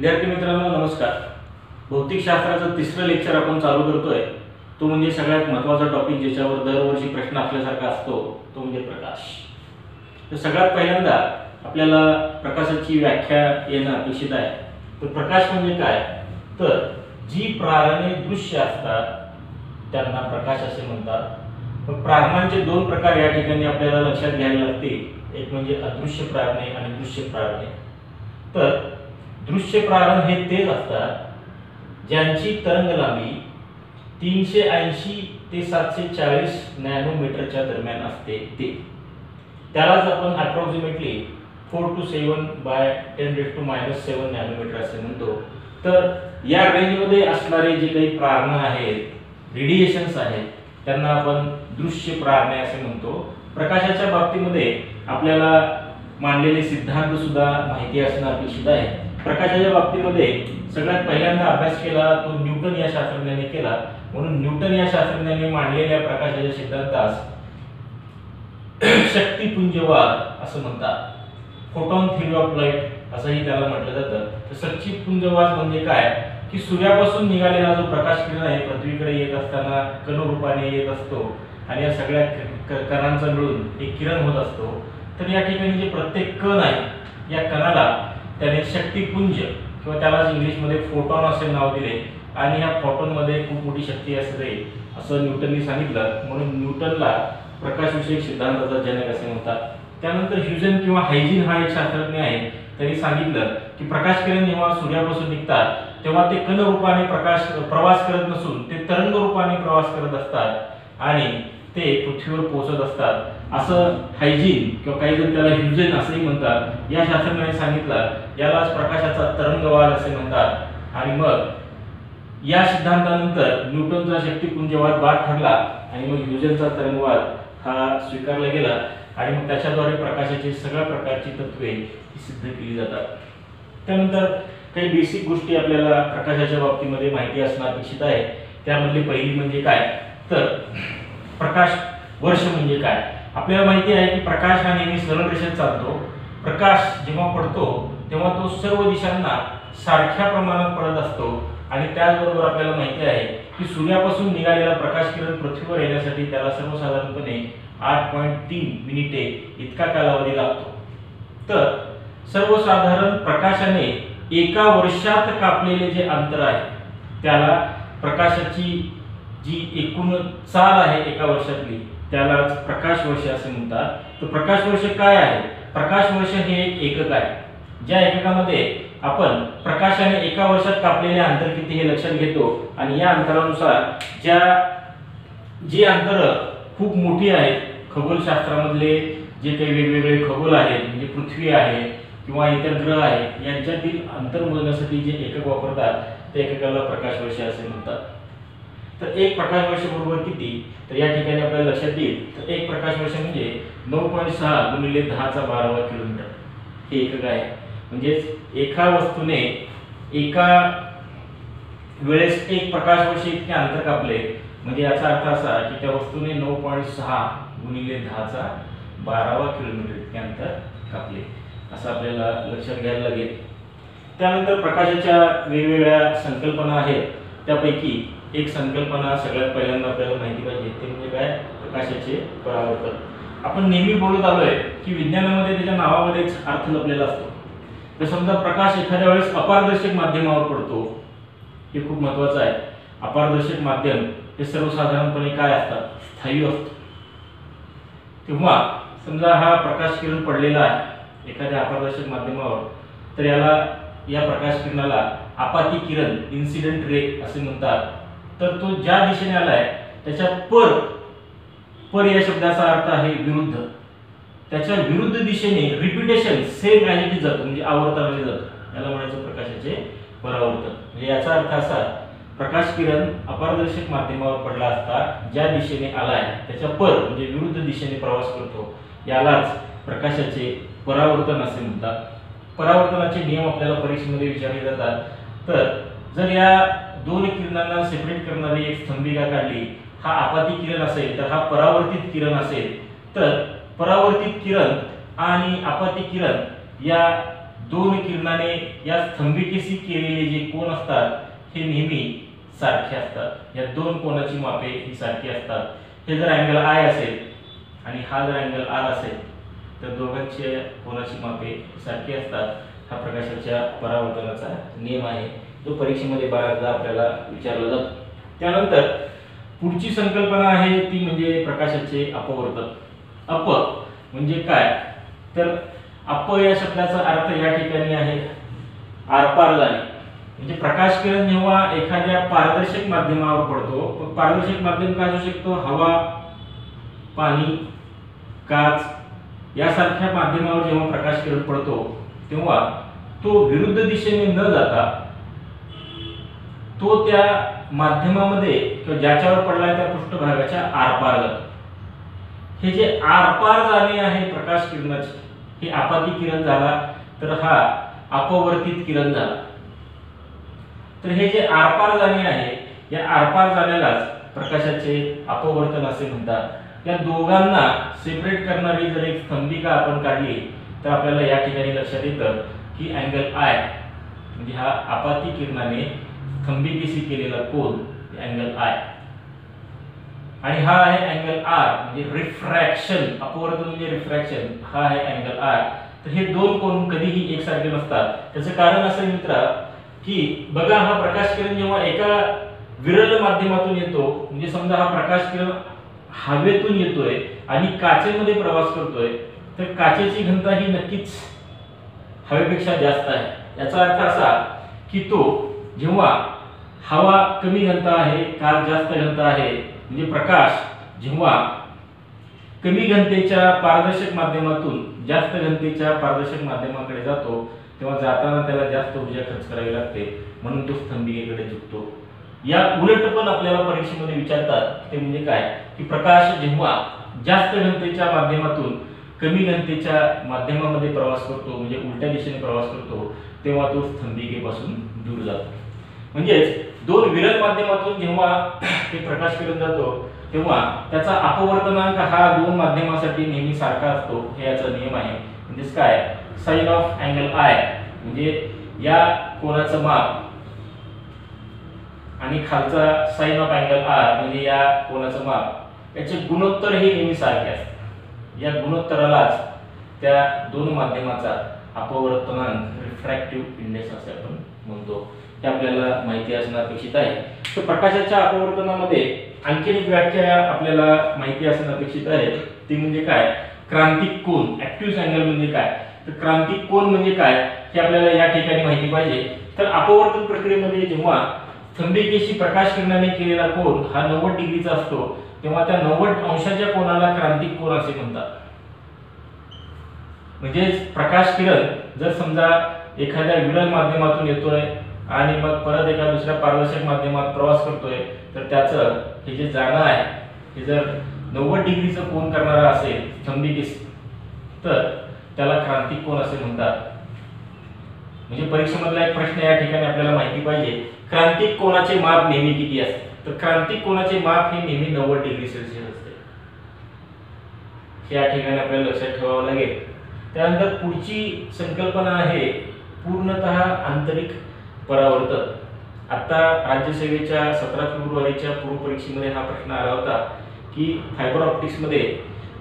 विद्यार्थी मित्रांनो नमस्कार. भौतिकशास्त्राचं तिसरं लेक्चर आपण चालू करतोय. तो म्हणजे सगळ्यात महत्त्वाचा टॉपिक ज्याच्यावर दरवर्षी प्रश्न असल्यासारखा असतो तो म्हणजे प्रकाश. तर सगळ्यात पहिल्यांदा आपल्याला प्रकाशाची व्याख्या येणं अपेक्षित आहे. तर प्रकाश म्हणजे काय? तर जी प्रारणे दृश्य असतात त्यांना प्रकाश असे म्हणतात. मग प्रारणांचे दोन प्रकार या ठिकाणी आपल्याला लक्षात घ्यायला लागतील. एक म्हणजे अदृश्य प्रारणे आणि दृश्य प्रारणे. तर दृश्य प्रारण हे तेच असतात ज्यांची तरंग लांबी तीनशे ऐंशी ते सातशे चाळीस नॅनोमीटरच्या दरम्यान असते ते. त्यालाच आपण approximately four to seven by ten raise to minus seven nanometre असे म्हणतो. तर या रेंजमध्ये असणारे जे काही प्रारणं आहेत रेडिएशन्स आहेत त्यांना आपण दृश्य प्रारणे असे म्हणतो. प्रकाशाच्या बाबतीमध्ये आपल्याला मांडलेले सिद्धांत सुद्धा माहिती असणं अपेक्षित आहे. प्रकाशाच्या बाबतीमध्ये सगळ्यात पहिल्यांदा अभ्यास केला तो न्यूटन या शास्त्रज्ञाने केला. म्हणून न्यूटन या शास्त्रज्ञाने मांडलेल्या प्रकाशाच्या सिद्धांतास शक्तिपुंजवाद असं म्हणतात. फोटॉन थिअरी ऑफ लाइट असंही त्याला म्हटलं जातं. तर शक्तिपुंजवाद म्हणजे काय? की सूर्यापासून निघालेला जो प्रकाश किरण आहे पृथ्वीकडे येत असताना कणरूपाने येत असतो आणि या सगळ्या कणांचा मिळून एक किरण होत असतो. तर या ठिकाणी जे प्रत्येक कण आहे या कणाला त्याने शक्तीपुंज किंवा त्यालाच इंग्लिशमध्ये फोटॉन असे नाव दिले. आणि ह्या फोटॉनमध्ये खूप मोठी शक्ती असते. असं न्यूटननी सांगितलं. म्हणून न्यूटनला प्रकाशविषयक सिद्धांताचा जनक असे म्हणतात. त्यानंतर ह्युजन किंवा हायजीन हा एक शास्त्रज्ञ आहे. त्यांनी सांगितलं की प्रकाश किरण जेव्हा सूर्यापासून निघतात तेव्हा ते कण रूपाने प्रकाश प्रवास करत नसून ते तरंग रूपाने प्रवास करत असतात. आणि ते पृथ्वीवर पोहोचत असतात. असं हायजीन किंवा काही जण त्याला ह्युजेन असंही म्हणतात. या शास्त्रज्ञाने सांगितलं यालाच प्रकाशाचा तरंगवाद असे म्हणतात. आणि मग या सिद्धांतानंतर न्यूटनचा शक्तिपुंजवाद बाद ठरला आणि मग ह्युजेनचा तरंगवाद हा स्वीकारला गेला. आणि मग त्याच्याद्वारे प्रकाशाची सगळ्या प्रकारची तत्वे ही सिद्ध केली जातात. त्यानंतर काही बेसिक गोष्टी आपल्याला प्रकाशाच्या बाबतीमध्ये माहिती असणं अपेक्षित आहे. त्यामधली पहिली म्हणजे काय? तर प्रकाश वर्ष म्हणजे काय? आपल्याला माहिती आहे की प्रकाश हा नेहमी सरळ रेषेत चालतो. प्रकाश जेव्हा पडतो तेव्हा तो सर्व दिशांना सारख्या प्रमाणात पडत असतो. आणि त्याचबरोबर आपल्याला माहिती आहे की सूर्यापासून निघालेला प्रकाश किरण पृथ्वीवर येण्यासाठी त्याला सर्वसाधारणपणे आठ पॉईंट तीन मिनिटे इतका कालावधी लागतो. तर सर्वसाधारण प्रकाशाने एका वर्षात कापलेले जे अंतर आहे त्याला प्रकाशाची जी एकूण चाल आहे एका वर्षातली त्यालाच प्रकाश वर्ष असे म्हणतात. तर प्रकाश वर्ष काय आहे? प्रकाश वर्ष हे एक एकक आहे. ज्या एककामध्ये आपण प्रकाशाने एका वर्षात कापलेले अंतर किती हे लक्षात घेतो आणि या अंतरानुसार ज्या जी अंतर खूप मोठी आहेत खगोलशास्त्रामधले जे काही वेगवेगळे खगोल आहेत म्हणजे पृथ्वी आहे किंवा इतर ग्रह आहेत यांच्यातील अंतर मोजण्यासाठी जे एकक वापरतात त्या एककाला प्रकाश वर्ष असे म्हणतात. तर एक प्रकाश वर्ष बरोबर किती? तर या ठिकाणी आपल्याला लक्षात येईल. तर एक प्रकाश वर्ष म्हणजे नऊ पॉईंट सहा गुणिले दहाचा बारावा किलोमीटर. हे एकक आहे म्हणजेच एका वस्तूने एका वेळेस एक प्रकाश वर्ष इतके अंतर कापले. म्हणजे याचा अर्थ असा की त्या वस्तूने नऊ पॉईंट सहा गुणिले दहाचा बारावा किलोमीटर इतके अंतर कापले. असं आपल्याला लक्षात घ्यायला लागेल. त्यानंतर प्रकाशाच्या वेगवेगळ्या संकल्पना आहेत. त्यापैकी एक संकल्पना सगळ्यात पहिल्यांदा आपल्याला माहिती पाहिजे ते म्हणजे काय? प्रकाशाचे परावर्तन. आपण नेहमी बोलत आलोय की विज्ञानामध्ये त्याच्या नावामध्येच अर्थ लपलेला असतो. तर समजा प्रकाश एखाद्या वेळेस अपारदर्शक माध्यमावर पडतो. हे खूप महत्वाचं आहे. अपारदर्शक माध्यम हे सर्वसाधारणपणे काय असतात? स्थायी असतं. तेव्हा समजा हा प्रकाश किरण पडलेला आहे एखाद्या अपारदर्शक माध्यमावर तर याला या प्रकाश किरणाला आपाती किरण इन्सिडेंट रे असे म्हणतात. तर तो ज्या दिशेने आलाय त्याच्या पर पर या शब्दाचा अर्थ आहे विरुद्ध. त्याच्या विरुद्ध दिशेने repetition same as it is जातं म्हणजे आवर्तनाने जातं. याला म्हणायचं प्रकाशाचे परावर्तन. म्हणजे याचा अर्थ असा प्रकाश किरण अपारदर्शक माध्यमावर पडला असता ज्या दिशेने आलाय त्याच्या पर म्हणजे विरुद्ध दिशेने प्रवास करतो यालाच प्रकाशाचे परावर्तन असे म्हणतात. परावर्तनाचे नियम आपल्याला परीक्षेमध्ये विचारले जातात. तर जर या दोन किरणांना सेपरेट करणारी एक स्तंभिका काढली. हा आपाती किरण असेल तर हा परावर्तित किरण असेल. तर परावर्तित किरण आणि आपाती किरण या दोन किरणाने या स्तंभिकेशी केलेले जे कोण असतात हे नेहमी सारखे असतात. या दोन कोणाची मापे ही सारखी असतात. हे जर अँगल आय असेल आणि हा जर अँगल आर असेल तर दोघांच्या कोणाची मापे सारखी असतात? हा प्रकाशाच्या परावर्तनाचा नियम आहे. जो परीक्षेमध्ये बऱ्याचदा आपल्याला विचारला जातो. त्यानंतर पुढची संकल्पना आहे ती म्हणजे प्रकाशाचे अपवर्तक अप म्हणजे काय? तर अप या शब्दाचा अर्थ या ठिकाणी आहे. आरपार जाणे. म्हणजे प्रकाश किरण जेव्हा एखाद्या पारदर्शक माध्यमावर पडतो पारदर्शक माध्यम काय असू शकतो? हवा पाणी काच यासारख्या माध्यमावर जेव्हा प्रकाश किरण पडतो तेव्हा तो विरुद्ध दिशेने न जाता तो त्या माध्यमामध्ये किंवा ज्याच्यावर पडलाय त्या पृष्ठभागाच्या आरपार जातो. हे जे आरपार जाणे आहे प्रकाश किरणाचे हे आपाती किरण झाला तर हा अपवर्तित किरण झाला. तर हे जे आरपार जाणे आहे या आरपार जाण्यालाच प्रकाशाचे अपवर्तन असे म्हणतात. या दोघांना सेपरेट करणारी जर एक स्तंभिका आपण काढली तर आपल्याला या ठिकाणी लक्षात येतं की अँगल आय म्हणजे हा आपाती किरणाने स्तंभिकेशी केलेला कोन अँगल आय आणि हा आहे अँगल आर म्हणजे रिफ्रॅक्शन अपवर्तन म्हणजे रिफ्रॅक्शन हा आहे अँगल आर तर हे दोन कोन कधीही एकसारखे नसतात. त्याचं कारण असं मित्रा की बघा हा प्रकाश किरण जेव्हा एका विरल माध्यमातून येतो म्हणजे समजा हा प्रकाश किरण हवेतून येतोय आणि काचेमध्ये प्रवास करतोय तर काचेची घनता ही नक्कीच हवेपेक्षा जास्त आहे. याचा अर्थ असा की तो जेव्हा हवा कमी घनता आहे काच जास्त घनता आहे म्हणजे प्रकाश जेव्हा कमी घनतेच्या पारदर्शक माध्यमातून जास्त घनतेच्या पारदर्शक माध्यमाकडे जातो तेव्हा जाताना त्याला जास्त ऊर्जा खर्च करावी लागते. म्हणून तो स्तंभिकेकडे झुकतो. या उलट पण आपल्याला परीक्षेमध्ये विचारतात ते म्हणजे काय? की प्रकाश जेव्हा जास्त घनतेच्या माध्यमातून कमी घनतेच्या माध्यमामध्ये प्रवास करतो म्हणजे उलट्या दिशेने प्रवास करतो तेव्हा तो स्तंभिकेपासून दूर जातो. म्हणजेच दोन विरल माध्यमातून जेव्हा ते प्रकाश फिरून जातो तेव्हा त्याचा अपवर्तनांक हा दोन माध्यमासाठी नेहमी सारखा असतो. हे याचा नियम आहे. म्हणजेच काय? साईन ऑफ अँगल आय म्हणजे या कोणाचं माप आणि खालचा साईन ऑफ अँगल आर म्हणजे या कोणाचं माप. याचे गुणोत्तर हे नेहमी सारखे असतात. या गुणोत्तरालाच त्या दोन माध्यमाचा अपवर्तनांक रिफ्रॅक्टिव्ह इंडेक्स असे आपण म्हणतो. हे आपल्याला माहिती असणं अपेक्षित आहे. तर प्रकाशाच्या अपवर्तनामध्ये आणखी एक व्याख्या आपल्याला माहिती असणं अपेक्षित आहे. ती म्हणजे काय? क्रांतिक कोन ऍक्टिव्ह अँगल म्हणजे काय? तर क्रांतिक कोन म्हणजे काय? हे आपल्याला या ठिकाणी माहिती पाहिजे. तर अपवर्तन प्रक्रियेमध्ये जेव्हा थंबिकेशी प्रकाश किरणाने केलेला कोन हा नव्वद डिग्रीचा असतो तेव्हा त्या नव्वद अंशाच्या कोणाला क्रांतिक कोन असे म्हणतात. म्हणजेच प्रकाश किरण जर समजा एखाद्या विरल माध्यमातून येतोय आणि मग परत एका दुसऱ्या पारदर्शक माध्यमात प्रवास करतोय तर त्याचं हे जे जाणं आहे हे जर नव्वद डिग्रीचं कोण करणारा असेल स्तंभिकेस तर त्याला क्रांतिक कोण असे म्हणतात? म्हणजे परीक्षेमधला एक प्रश्न या ठिकाणी आपल्याला माहिती पाहिजे क्रांतिक कोणाचे माप नेहमी किती असते? तर क्रांतिक कोणाचे माप हे नेहमी नव्वद डिग्री सेल्सिअस असते. हे या ठिकाणी आपल्याला लक्षात ठेवावं लागेल. त्यानंतर पुढची संकल्पना आहे पूर्णतः आंतरिक परावर्तन. आता राज्यसेवेच्या सतरा फेब्रुवारीच्या पूर्वपरीक्षेमध्ये हा प्रश्न आला होता की फायबर ऑप्टिक्समध्ये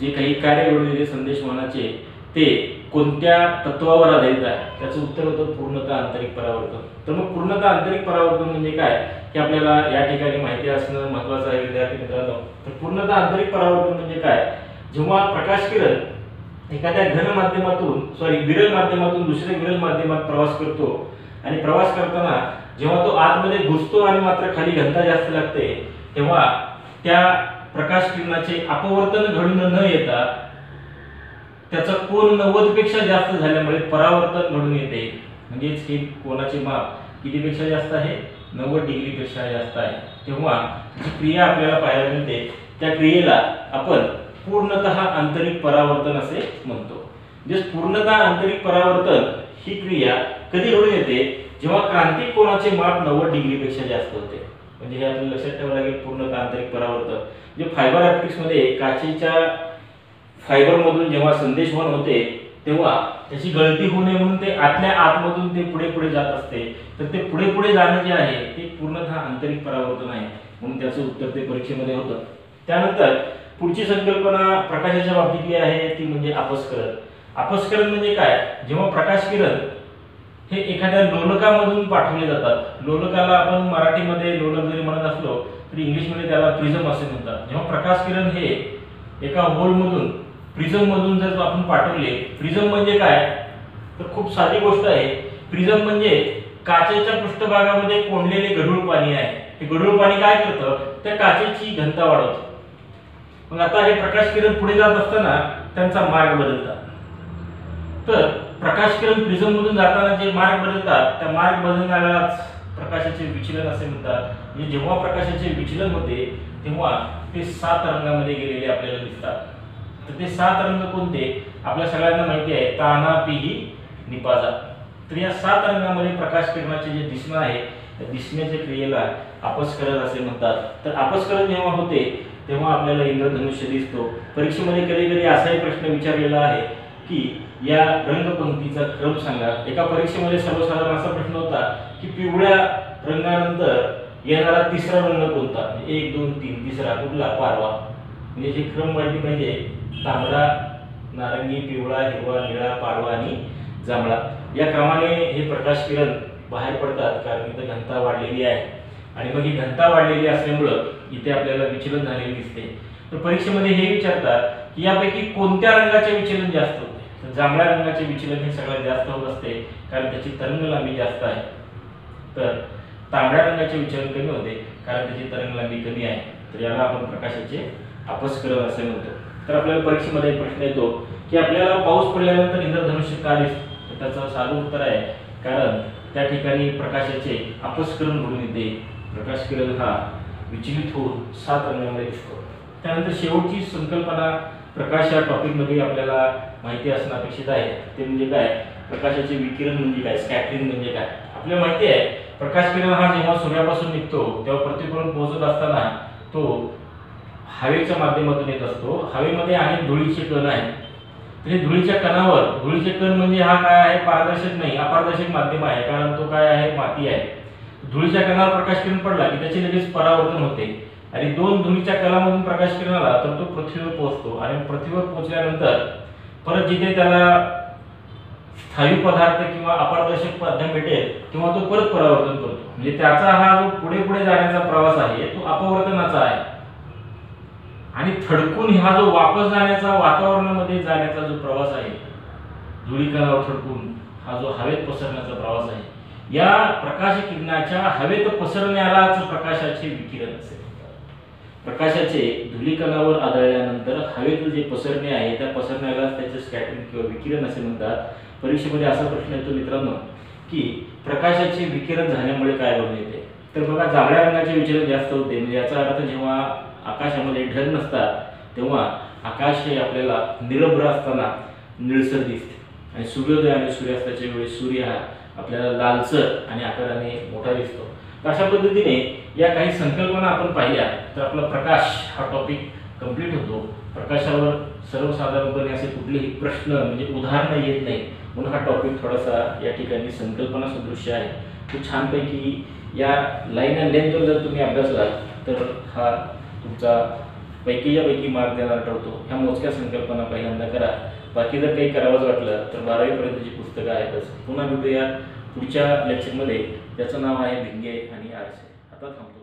जे काही कार्य घडलेले संदेशवहनाचे ते कोणत्या तत्वावर आधारित आहे? त्याचं उत्तर होतं पूर्णतः आंतरिक परावर्तन. तर मग पूर्णतः आंतरिक परावर्तन म्हणजे काय? हे आपल्याला या ठिकाणी माहिती असणं महत्वाचं आहे विद्यार्थी मित्रांनो. तर पूर्णतः आंतरिक परावर्तन म्हणजे काय? जेव्हा प्रकाश किरण एखाद्या घन माध्यमातून सॉरी विरल माध्यमातून दुसऱ्या विरल माध्यमात प्रवास करतो आणि प्रवास करताना जेव्हा तो आतमध्ये घुसतो आणि मात्र खाली घनता जास्त लागते तेव्हा त्या प्रकाश किरणाचे अपवर्तन घडून न येता त्याचा कोण नव्वदपेक्षा जास्त झाल्यामुळे परावर्तन घडून येते. म्हणजेच हे कोणाचे माप कितीपेक्षा जास्त आहे? नव्वद डिग्री पेक्षा जास्त आहे. तेव्हा जी क्रिया आपल्याला पाहायला मिळते त्या क्रियेला आपण पूर्णतः आंतरिक परावर्तन असे म्हणतो. म्हणजे पूर्णतः आंतरिक परावर्तन ही क्रिया कधी घडून येते? जेव्हा क्रांतिक कोणाचे माप नव्वद डिग्रीपेक्षा जास्त होते. म्हणजे हे आपल्याला लक्षात ठेवावं लागेल पूर्णतः आंतरिक परावर्तन. जे फायबर ऑप्टिक्समध्ये काचेच्या फायबरमधून जेव्हा संदेशवन होते तेव्हा त्याची गळती होऊ नये म्हणून ते आतल्या आतमधून ते पुढे पुढे जात असते. तर ते पुढे पुढे जाणं जे आहे ते पूर्णतः आंतरिक परावर्तन आहे. म्हणून त्याचं उत्तर ते परीक्षेमध्ये होतं. त्यानंतर पुढची संकल्पना प्रकाशाच्या बाबतीतली आहे ती म्हणजे अपस्करण अपस्करण म्हणजे काय? जेव्हा प्रकाश किरण हे एखाद्या लोलकामधून पाठवले जातात. लोलकाला आपण मराठीमध्ये लोलक जरी म्हणत असलो तरी इंग्लिशमध्ये त्याला प्रिझम असे म्हणतात. जेव्हा प्रकाश किरण हे एका होलमधून प्रिझममधून जर आपण पाठवले प्रिझम म्हणजे काय? तर खूप साधी गोष्ट आहे. प्रिझम म्हणजे काचेच्या पृष्ठभागामध्ये कोंडलेले गढूळ पाणी आहे. हे गढूळ पाणी काय करतं? त्या काचेची घनता वाढवतं. मग आता हे प्रकाश किरण पुढे जात असताना त्यांचा मार्ग बदलतात. तर प्रकाश किरण प्रिझम मधून जाताना जे मार्ग बदलतात त्या मार्ग बदलणाऱ्यालाच प्रकाशाचे विचलन असे म्हणतात. म्हणजे जेव्हा प्रकाशाचे विचलन होते तेव्हा ते सात रंगामध्ये गेलेले आपल्याला दिसतात. तर ते सात रंग कोणते? आपल्या सगळ्यांना माहिती आहे ताना पिही निपाजा. तर या सात रंगामध्ये प्रकाश किरणाचे जे दिसणं आहे त्या दिसण्याच्या क्रियेला अपस्करण असे म्हणतात. तर अपस्करण जेव्हा होते तेव्हा आपल्याला इंद्रधनुष्य दिसतो. परीक्षेमध्ये कधी कधी असाही प्रश्न विचारलेला आहे की या रंगपंक्तीचा क्रम सांगा. एका परीक्षेमध्ये सर्वसाधारण असा प्रश्न होता की पिवळ्या रंगानंतर येणारा तिसरा रंग कोणता? म्हणजे एक दोन तीन तिसरा कुठला? पारवा. म्हणजे हे क्रम माहिती पाहिजे तांबडा नारंगी पिवळा हिरवा निळा पाडवा आणि जांभळा. या क्रमाने हे प्रकाश किरण बाहेर पडतात कारण इथं घनता वाढलेली आहे. आणि मग ही घनता वाढलेली असल्यामुळं इथे आपल्याला विचलन झालेले दिसते तर परीक्षेमध्ये हे विचारतात की यापैकी कोणत्या रंगाचे विचलन जास्त? तर जांभळ्या रंगाचे विचलन हे सगळ्यात जास्त होत असते कारण त्याची तरंग लांबी जास्त आहे. तर तांबड्या रंगाचे विचलन कमी होते कारण त्याची तरंग लांबी कमी आहे. तर याला आपण प्रकाशाचे अपस्करण असे म्हणतो. तर आपल्याला परीक्षेमध्ये प्रश्न येतो की आपल्याला पाऊस पडल्यानंतर इंद्रधनुष्य का दिसतं? त्याचं साधं उत्तर आहे कारण त्या ठिकाणी प्रकाशाचे अपस्करण घडून येते. प्रकाश किरण हा विचलित होऊन सात रंगामध्ये दिसतो. त्यानंतर शेवटची संकल्पना प्रकाश या टॉपिकमध्ये आपल्याला माहिती असणं अपेक्षित आहे. ते म्हणजे काय? प्रकाशाचे विकिरण म्हणजे काय? स्कॅटरिंग म्हणजे काय? आपल्याला माहिती आहे प्रकाश किरण हा जेव्हा सूर्यापासून निघतो तेव्हा पृथ्वीपर्यंत पोहोचत असताना तो हवेच्या माध्यमातून येत असतो. हवेमध्ये अनेक धुळीचे कण आहे तर हे धुळीच्या कणावर धुळीचे कण म्हणजे हा काय आहे? पारदर्शक नाही अपारदर्शक माध्यम आहे. कारण तो काय आहे? माती आहे. धुळीच्या कणावर प्रकाश किरण पडला की त्याचे लगेच परावर्तन होते. आणि दोन धुळीच्या कलामधून प्रकाश किरण आला तर तो पृथ्वीवर पोहोचतो. आणि पृथ्वीवर पोहोचल्यानंतर परत जिथे त्याला स्थायू पदार्थ किंवा अपारदर्शक माध्यम भेटेल किंवा तो परत परावर्तन करतो. म्हणजे त्याचा हा जो पुढे पुढे जाण्याचा प्रवास आहे तो अपवर्तनाचा आहे. आणि थडकून हा जो वापस जाण्याचा वातावरणामध्ये जाण्याचा जो प्रवास आहे धुळीकणावर थडकून हा जो हवेत पसरण्याचा प्रवास आहे या प्रकाश किरणाच्या हवेत पसरण्यालाच प्रकाशाचे विकिरण असेल. प्रकाशाचे धुलीकणावर आदळल्यानंतर हवेत जे पसरणे आहे त्या पसरण्यालाच त्याचे स्कॅटरिंग किंवा विकिरण असे म्हणतात. परीक्षेमध्ये असा प्रश्न येतो मित्रांनो की प्रकाशाचे विकिरण झाल्यामुळे काय होऊन येते? तर बघा जांभळ्या रंगाचे विचलन जास्त होते. म्हणजे याचा अर्थ जेव्हा आकाशामध्ये ढग नसतात तेव्हा आकाश हे आपल्याला निरभ्र असताना निळसर दिसते. आणि सूर्योदय आणि सूर्यास्ताच्या वेळी सूर्य हा आपल्याला लालसर आणि आकाराने मोठा दिसतो. अशा पद्धतीने या काही संकल्पना आपण पाहिल्या तर आपला प्रकाश हा टॉपिक कंप्लीट होतो. प्रकाशावर सर्वसाधारणपणे असे कुठलेही प्रश्न म्हणजे उदाहरणं येत नाही. म्हणून हा टॉपिक थोडासा या ठिकाणी संकल्पना सदृश्य आहे. तो छानपैकी या लाईन अँड लेंथवर जर तुम्ही अभ्यासलात तर हा तुमचा पैकीच्यापैकी मार्क देणारा ठरतो. ह्या मोजक्या संकल्पना पहिल्यांदा करा. बाकी जर काही करावंच वाटलं तर बारावीपर्यंतची पुस्तकं आहेतच पुन्हा भेटूया. पुढच्या लेक्चरमध्ये त्याचं नाव आहे भिंगे आणि आरसे. आता थांबतो.